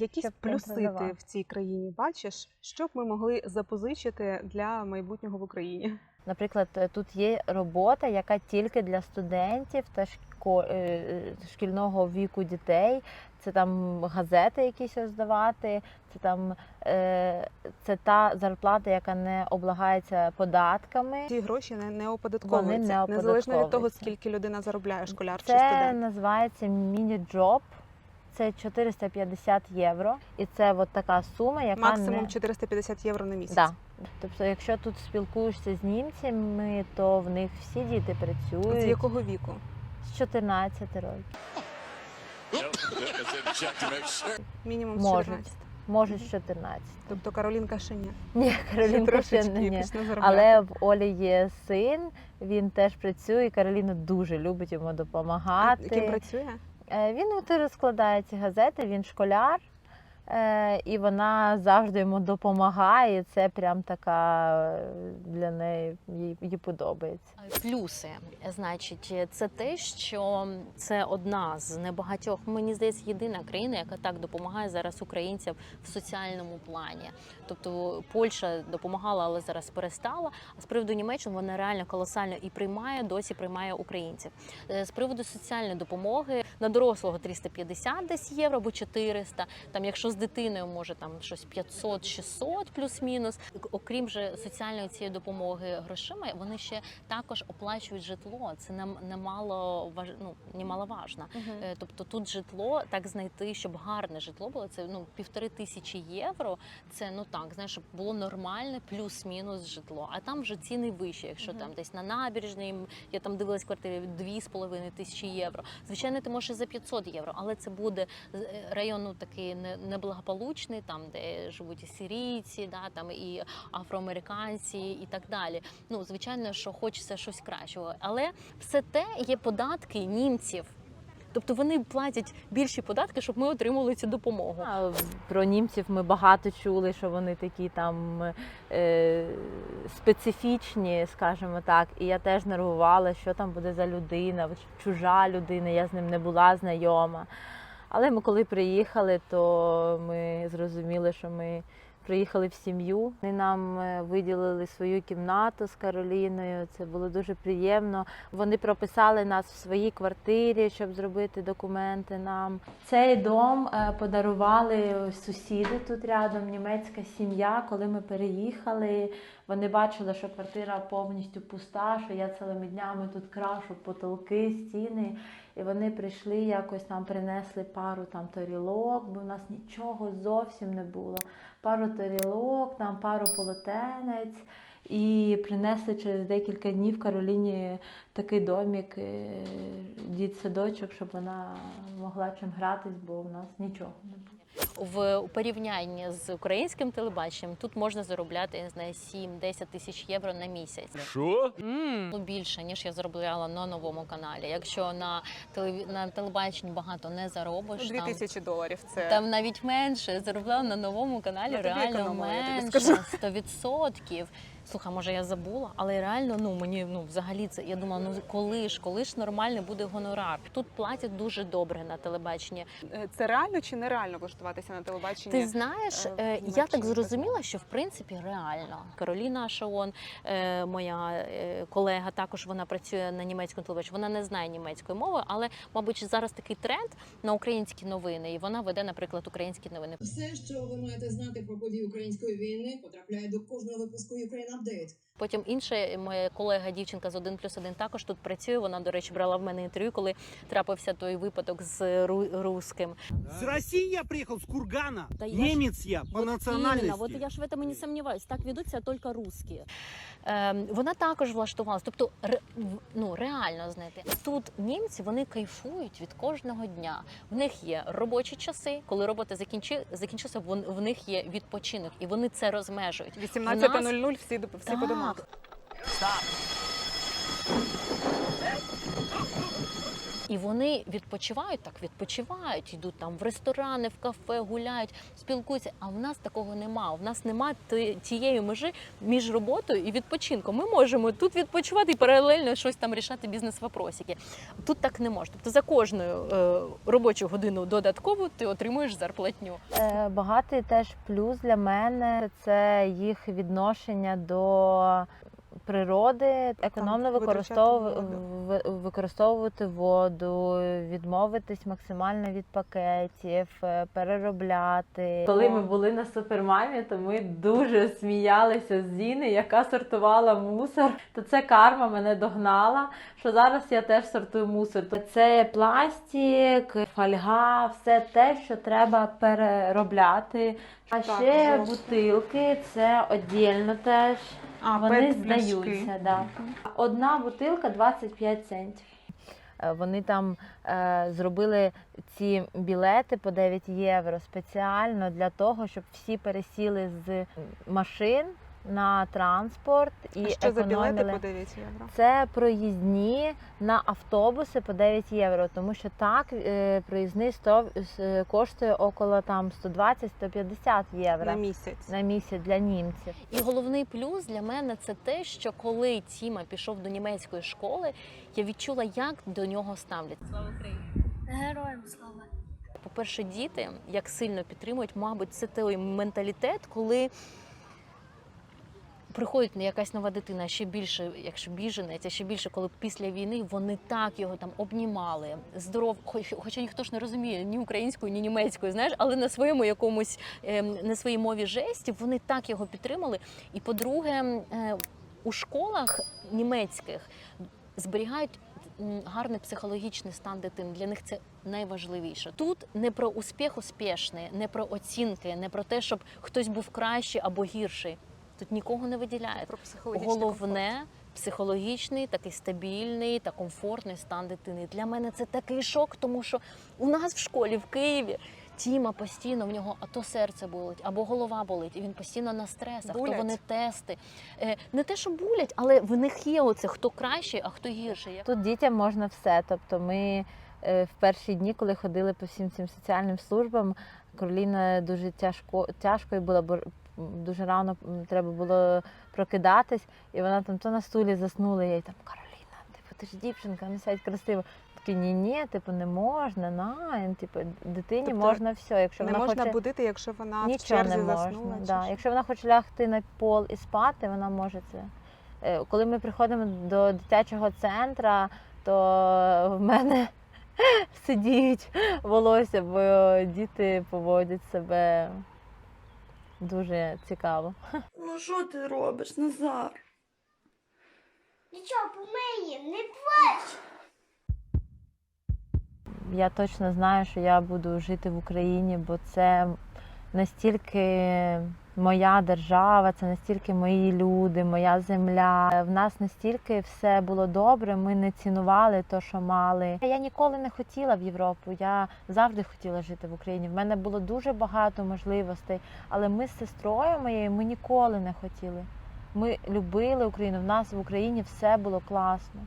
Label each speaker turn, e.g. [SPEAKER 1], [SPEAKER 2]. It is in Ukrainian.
[SPEAKER 1] якісь
[SPEAKER 2] щоб
[SPEAKER 1] плюси ти в цій країні бачиш, що б ми могли запозичити для майбутнього в Україні?
[SPEAKER 2] Наприклад, е, тут є робота, яка тільки для студентів та е, е, шкільного віку дітей. Це там газети якісь роздавати, це там е, це та зарплата, яка не облагається податками.
[SPEAKER 1] Ці гроші не, не оподатковуються,
[SPEAKER 2] не
[SPEAKER 1] незалежно від того, скільки людина заробляє, школяр чи
[SPEAKER 2] Це називається міні-джоб. Це 450 євро, і це от така сума, яка
[SPEAKER 1] Максимум
[SPEAKER 2] не...
[SPEAKER 1] 450 євро на місяць.
[SPEAKER 2] Да. Тобто, якщо тут спілкуєшся з німцями, то в них всі діти працюють
[SPEAKER 1] З якого віку?
[SPEAKER 2] з 14 років.
[SPEAKER 1] Мінімум з 14.
[SPEAKER 2] Може з 14.
[SPEAKER 1] Тобто Каролінка ще ні.
[SPEAKER 2] Ні, Каролінка ще не ні. Але в Олі є син, він теж працює, і Кароліна дуже любить йому
[SPEAKER 1] А
[SPEAKER 2] допомагати.
[SPEAKER 1] Ким працює?
[SPEAKER 2] Е, Він от розкладає ці газети, він школяр, е, і вона завжди йому допомагає. Це прям така е, для неї їй, подобається.
[SPEAKER 3] Плюси, значить, це те, що це одна з небагатьох, мені здається, єдина країна, яка так допомагає зараз українцям в соціальному плані. Тобто Польща допомагала, але зараз перестала. А з приводу Німеччини вона реально колосально і приймає, досі приймає українців. З приводу соціальної допомоги на дорослого 350 десь євро або 400. Там, якщо з дитиною, може там щось 500-600 плюс-мінус. Окрім же соціальної цієї допомоги грошима, вони ще також оплачують житло. Це нам немало важ... ну, немаловажно. Е, Тобто тут житло так знайти, щоб гарне житло було. Це ну півтори тисячі євро. Це ну так, знаєш, щоб було нормальне плюс-мінус житло. А там вже ціни вищі. Якщо там десь на набережній, я там дивилась квартири дві з половиною тисячі євро. Звичайно, ти можеш і за 500 євро, але це буде е, район ну, такий не- неблагополучний, там де живуть і сирійці, да там і афроамериканці, і так далі. Ну звичайно, що хочеться щось кращого, але все те є податки німців. Тобто вони платять більші податки, щоб ми отримали цю допомогу.
[SPEAKER 2] А, Про німців ми багато чули, що вони такі там е, специфічні, скажімо так. І я теж нервувала, що там буде за людина, чужа людина, я з ним не була знайома. Але ми коли приїхали, то ми зрозуміли, що ми приїхали в сім'ю. Вони нам е, виділили свою кімнату з Кароліною. Це було дуже приємно. Вони прописали нас в своїй квартирі, щоб зробити документи нам. Цей дом е, подарували сусіди тут рядом, німецька сім'я. Коли ми переїхали, вони бачили, що квартира повністю пуста, що я цілими днями тут крашу потолки, стіни. І вони прийшли, якось нам принесли пару там тарілок, бо в нас нічого зовсім не було. Пару тарілок, нам пару полотенець. І принесли через декілька днів Кароліні такий домік, е, дід-садочок, щоб вона могла чим гратись, бо в нас нічого не було.
[SPEAKER 3] В у порівнянні з українським телебаченням тут можна заробляти я не знаю 7-10 тисяч євро на місяць.
[SPEAKER 4] Що?
[SPEAKER 3] Ну, більше ніж я заробляла на новому каналі. Якщо на телеві... на телебаченні багато не заробиш,
[SPEAKER 1] Дві
[SPEAKER 3] там,
[SPEAKER 1] тисячі доларів. Це
[SPEAKER 3] там навіть менше заробляла на новому каналі.
[SPEAKER 1] Ну, тобі
[SPEAKER 3] реально
[SPEAKER 1] економила, я тобі
[SPEAKER 3] менше
[SPEAKER 1] скажу.
[SPEAKER 3] 100%. Слухай, може я забула, але реально ну мені ну взагалі це я думала, ну коли ж, коли ж нормальний буде гонорар? Тут платять дуже добре на телебаченні.
[SPEAKER 1] Е, це реально чи нереально влаштуватися на телебаченні?
[SPEAKER 3] Ти знаєш,
[SPEAKER 1] е,
[SPEAKER 3] е, я так зрозуміла, що в принципі реально. Кароліна Шаон, е, моя е, колега, також вона працює на німецькому телебаченні. Вона не знає німецької мови, але мабуть зараз такий тренд на українські новини, і вона веде, наприклад, українські новини.
[SPEAKER 5] Все, що ви маєте знати про події української війни, потрапляє до кожного випуску Ukraine Update.
[SPEAKER 3] Потім інша моя колега, дівчинка з 1 плюс 1 також тут працює. Вона, до речі, брала в мене інтерв'ю, коли трапився той випадок з ру- русским.
[SPEAKER 6] С России я приехал, с Кургана.
[SPEAKER 7] Да я ж-
[SPEAKER 6] Немец я по
[SPEAKER 7] Вот
[SPEAKER 6] национальности.
[SPEAKER 7] Именно, вот я ж в этом и не сомневаюсь. Так ведут себя только русские.
[SPEAKER 3] Ем, вона також влаштувалась. Тобто, ре, в- ну реально знаєте, тут німці вони кайфують від кожного дня. В них є робочі часи, коли робота закінчи, закінчилася, вон- в них є відпочинок, і вони це розмежують.
[SPEAKER 1] 18.00 всі, всі по домах.
[SPEAKER 3] І вони відпочивають так, відпочивають, йдуть там в ресторани, в кафе, гуляють, спілкуються. А в нас такого нема. У нас нема тієї межі між роботою і відпочинком. Ми можемо тут відпочивати і паралельно щось там рішати бізнес-вопросики. Тут так не можна. Тобто за кожну е, робочу годину додаткову ти отримуєш зарплатню.
[SPEAKER 2] Е, Багатий теж плюс для мене це їх відношення до природи, економно
[SPEAKER 1] витрачати
[SPEAKER 2] використовувати,
[SPEAKER 1] воду.
[SPEAKER 2] використовувати воду, відмовитись максимально від пакетів, е, переробляти. Коли ми були на супермамі, то ми дуже сміялися з Зіни, яка сортувала мусор. То це карма мене догнала. Що зараз я теж сортую мусор. То це пластик, фольга, все те, що треба переробляти. А
[SPEAKER 1] Так,
[SPEAKER 2] ще бутилки це віддільно теж.
[SPEAKER 1] А,
[SPEAKER 2] Вони
[SPEAKER 1] пет-пляшки.
[SPEAKER 2] здаються, да. Одна бутилка 25 центів. Е, Вони там е, зробили ці білети по 9 євро спеціально для того, щоб всі пересіли з машин на транспорт і
[SPEAKER 1] А що за білети по 9 євро?
[SPEAKER 2] Це проїзні на автобуси по 9 євро, тому що так е, проїзний сто, коштує около там 120-150 євро
[SPEAKER 1] На місяць.
[SPEAKER 2] на місяць для німців.
[SPEAKER 3] І головний плюс для мене це те, що коли Тіма пішов до німецької школи, я відчула, як до нього ставляться.
[SPEAKER 4] Героям слава.
[SPEAKER 3] По-перше, діти як сильно підтримують, мабуть, це той менталітет, коли приходить якась нова дитина, ще більше, якщо біженець, ще більше, коли після війни вони так його там обнімали, здоров, хоч, хоча ніхто ж не розуміє ні українською, ні німецькою, знаєш, але на своєму якомусь ем, на своїй мові жестів вони так його підтримали. І по-друге, е, у школах німецьких зберігають гарний психологічний стан дитини. Для них це найважливіше. Тут не про успіх успішний, не про оцінки, не про те, щоб хтось був кращий або гірший. Тут нікого не виділяють.
[SPEAKER 1] Про психологічний комфорт.
[SPEAKER 3] Головне психологічний, такий стабільний та комфортний стан дитини. Для мене це такий шок, тому що у нас в школі в Києві. Тіма постійно в нього а то серце болить, або голова болить, і він постійно на стресах.
[SPEAKER 1] Булять.
[SPEAKER 3] То вони тести. Е, Не те, що булять, але в них є оце хто кращий, а хто гірший.
[SPEAKER 2] Тут дітям можна все. Тобто ми е, в перші дні, коли ходили по всім цим соціальним службам, Кароліна дуже тяжко тяжкою була, бо дуже рано треба було прокидатись, і вона там то на стулі заснула. Я їй там Кароліна, типу, ти ж дівчинка, не сядь красиво. Такі ні, ні, типу, не можна, на, типу, дитині
[SPEAKER 1] Тобто
[SPEAKER 2] можна все. Якщо
[SPEAKER 1] Не
[SPEAKER 2] вона
[SPEAKER 1] можна
[SPEAKER 2] хоче...
[SPEAKER 1] будити, якщо вона в черзі
[SPEAKER 2] не можна.
[SPEAKER 1] заснула.
[SPEAKER 2] Да.
[SPEAKER 1] що?
[SPEAKER 2] Якщо вона хоче лягти на пол і спати, вона може це. Е, Коли ми приходимо до дитячого центру, то в мене сидіють волосся, бо діти поводять себе дуже цікаво.
[SPEAKER 4] Ну що ти робиш, Назар?
[SPEAKER 8] Нічого, помиє, не плач.
[SPEAKER 2] Я точно знаю, що я буду жити в Україні, бо це настільки моя держава, це настільки мої люди, моя земля. В нас настільки все було добре. Ми не цінували те, що мали. Я ніколи не хотіла в Європу. Я завжди хотіла жити в Україні. В мене було дуже багато можливостей, але ми з сестрою моєю ми ніколи не хотіли. Ми любили Україну. В нас в Україні все було класно.